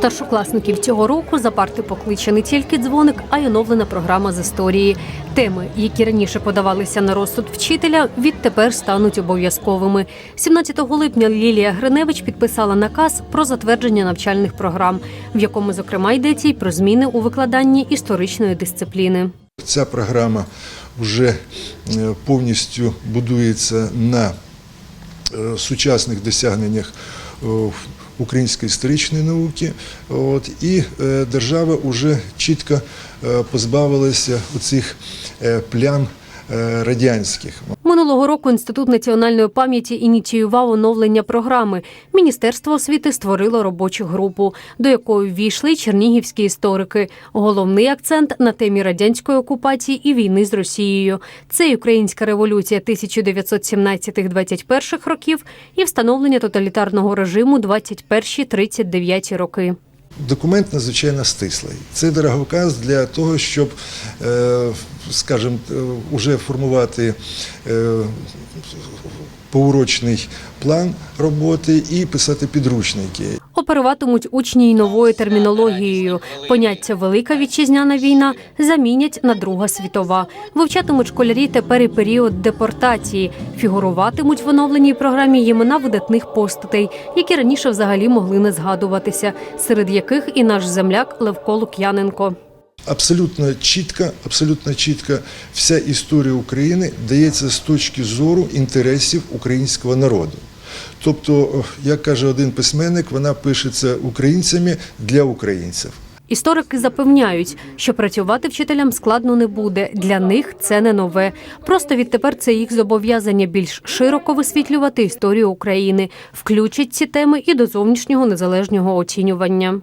Старшокласників цього року за парти покличе не тільки дзвоник, а й оновлена програма з історії. Теми, які раніше подавалися на розсуд вчителя, відтепер стануть обов'язковими. 17 липня Лілія Гриневич підписала наказ про затвердження навчальних програм, в якому зокрема йдеться й про зміни у викладанні історичної дисципліни. Ця програма вже е, повністю будується на сучасних досягненнях е, української історичної науки. От, і е, держава вже чітко е, позбавилася оцих е, плям е, радянських. Минулого року Інститут національної пам'яті ініціював оновлення програми. Міністерство освіти створило робочу групу, до якої ввійшли чернігівські історики. Головний акцент на темі радянської окупації і війни з Росією. Це українська революція 1917-21 років і встановлення тоталітарного режиму 21-39 роки. Документ надзвичайно стислий. Це дороговказ для того, щоб, е, скажімо, е, уже формувати е, поурочний план роботи і писати підручники. Оперуватимуть учні й новою термінологією. Поняття Велика вітчизняна війна замінять на Друга світова. Вивчатимуть школярі тепер і період депортації. Фігуруватимуть в оновленій програмі імена видатних постатей, які раніше взагалі могли не згадуватися, серед яких і наш земляк Левко Лук'яненко. Абсолютно чітко, абсолютно чітко вся історія України дається з точки зору інтересів українського народу. Тобто, як каже один письменник, вона пишеться українцями для українців. Історики запевняють, що працювати вчителям складно не буде. Для них це не нове. Просто відтепер це їх зобов'язання більш широко висвітлювати історію України, включить ці теми і до зовнішнього незалежного оцінювання.